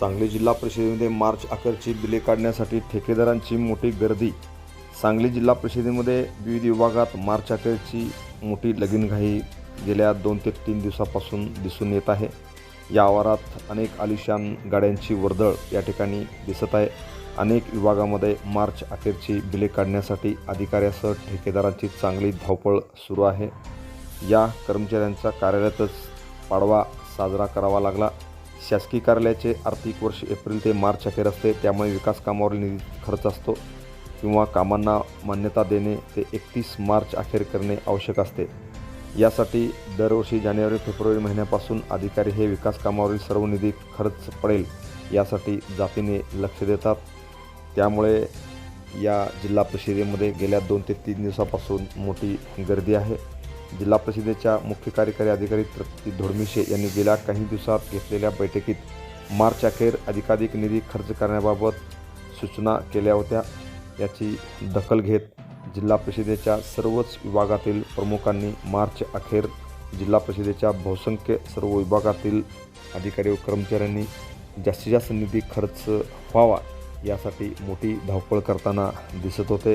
सांगली जिल्हा परिषदेमध्ये मार्च अखेरची बिले काढण्यासाठी ठेकेदारांची मोठी गर्दी. सांगली जिल्हा परिषदेमध्ये विविध विभागात मार्च अखेरची मोठी लगीनघाई गेल्या दोन ते तीन दिवसापासून दिसून येत आहे. या आवारात अनेक आलिशान गाड्यांची वर्दळ या ठिकाणी दिसत आहे. अनेक विभागामध्ये मार्च अखेरची बिले काढण्यासाठी अधिकाऱ्यासह ठेकेदारांची चांगली धावपळ सुरू आहे. या कर्मचाऱ्यांचा कार्यालयातच पाडवा साजरा करावा लागला. शासकीय कार्यालयाचे आर्थिक वर्ष एप्रिल ते मार्च अखेर असते. त्यामुळे विकास कामावरील निधी खर्च असतो किंवा कामांना मान्यता देणे ते एकतीस मार्च अखेर करणे आवश्यक असते. यासाठी दरवर्षी जानेवारी फेब्रुवारी महिन्यापासून अधिकारी हे विकास कामावरील सर्व निधी खर्च पडेल यासाठी जातीने लक्ष देतात. त्यामुळे या जिल्हा परिषदेमध्ये गेल्या दोन ते तीन दिवसापासून मोठी गर्दी आहे. जिल्हा परिषदेच्या मुख्य कार्यकारी अधिकारी तृप्ती धोडमिशे यांनी गेल्या काही दिवसात घेतलेल्या बैठकीत मार्च अखेर अधिकाधिक निधी खर्च करण्याबाबत सूचना केल्या होत्या. याची दखल घेत जिल्हा परिषदेच्या सर्वच विभागातील प्रमुखांनी मार्च अखेर जिल्हा परिषदेच्या बहुसंख्य सर्व विभागातील अधिकारी व कर्मचाऱ्यांनी जास्तीत जास्त निधी खर्च व्हावा यासाठी मोठी धावपळ करताना दिसत होते.